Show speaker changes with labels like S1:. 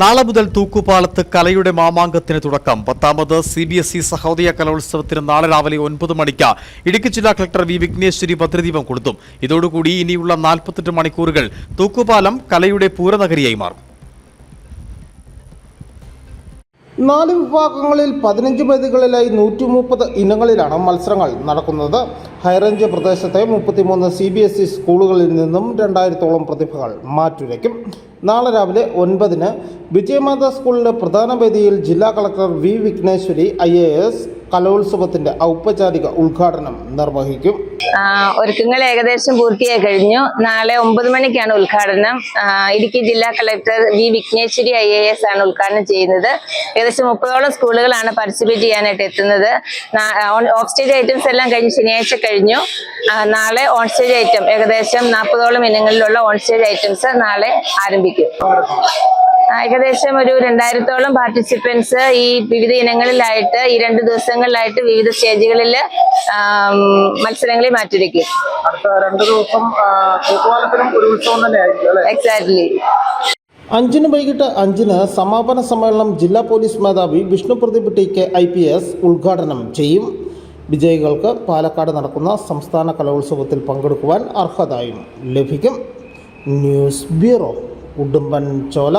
S1: നാളെ മുതൽ തൂക്കുപാലത്ത് കലയുടെ മാമാങ്കത്തിന് തുടക്കം. പത്താമത് C B S E Sahodaya കലോത്സവത്തിന് നാളെ രാവിലെ ഒൻപത് മണിക്ക് ഇടുക്കി ജില്ലാ കളക്ടർ വി വിഘ്നേശ്വരി ഭദ്രദീപം കൊടുത്തു ഇതോടുകൂടി ഇനിയുള്ള നാൽപ്പത്തെട്ട് മണിക്കൂറുകൾ തൂക്കുപാലം കലയുടെ പൂരനഗരിയായി മാറും.
S2: നാല് വിഭാഗങ്ങളിൽ പതിനഞ്ച് വേദികളിലായി നൂറ്റി മുപ്പത് ഇനങ്ങളിലാണ് മത്സരങ്ങൾ നടക്കുന്നത്. ഹൈറേഞ്ച് പ്രദേശത്തെ മുപ്പത്തിമൂന്ന് സി ബി എസ് ഇ സ്കൂളുകളിൽ നിന്നും രണ്ടായിരത്തോളം പ്രതിഭകൾ മാറ്റുരയ്ക്കും. നാളെ രാവിലെ ഒൻപതിന് വിജയമാതാ സ്കൂളിലെ പ്രധാന വേദിയിൽ ജില്ലാ കളക്ടർ വി വിഘ്നേശ്വരി ഐ കലോത്സവത്തിന്റെ ഔപചാരിക ഉദ്ഘാടനം നിർവഹിക്കും.
S3: ഒരുക്കങ്ങൾ ഏകദേശം പൂർത്തിയായി കഴിഞ്ഞു. നാളെ ഒമ്പത് മണിക്കാണ് ഉദ്ഘാടനം. ഇടുക്കി ജില്ലാ collector V Vigneshwari I A S ആണ് ഉദ്ഘാടനം ചെയ്യുന്നത്. ഏകദേശം മുപ്പതോളം സ്കൂളുകളാണ് പാർട്ടിസിപ്പേറ്റ് ചെയ്യാനായിട്ട് എത്തുന്നത്. ഓഫ് സ്റ്റേജ് ഐറ്റംസ് എല്ലാം കഴിഞ്ഞ് ശനിയാഴ്ച കഴിഞ്ഞു. നാളെ ഓൺ സ്റ്റേജ് ഐറ്റം. ഏകദേശം നാൽപ്പതോളം ഇനങ്ങളിലുള്ള ഓൺ സ്റ്റേജ് ഐറ്റംസ് നാളെ ആരംഭിക്കും. ഏകദേശം ഒരു രണ്ടായിരത്തോളം പാർട്ടിസിപ്പൻസ് ഈ വിവിധ ഇനങ്ങളിലായിട്ട് ഈ രണ്ട് ദിവസങ്ങളിലായിട്ട് വിവിധ സ്റ്റേജുകളിൽ മത്സരങ്ങളിൽ മാറ്റിരിക്കും എക്സാക്ട്ലി
S2: അഞ്ചിന് വൈകിട്ട് അഞ്ചിന് സമാപന സമ്മേളനം ജില്ലാ പോലീസ് മേധാവി Vishnu Pradeep T K I P S ഉദ്ഘാടനം ചെയ്യും. വിജയികൾക്ക് പാലക്കാട് നടക്കുന്ന സംസ്ഥാന കലോത്സവത്തിൽ പങ്കെടുക്കുവാൻ അർഹതയും ലഭിക്കും. ന്യൂസ് ബ്യൂറോ ഉടുമ്പൻ ചോല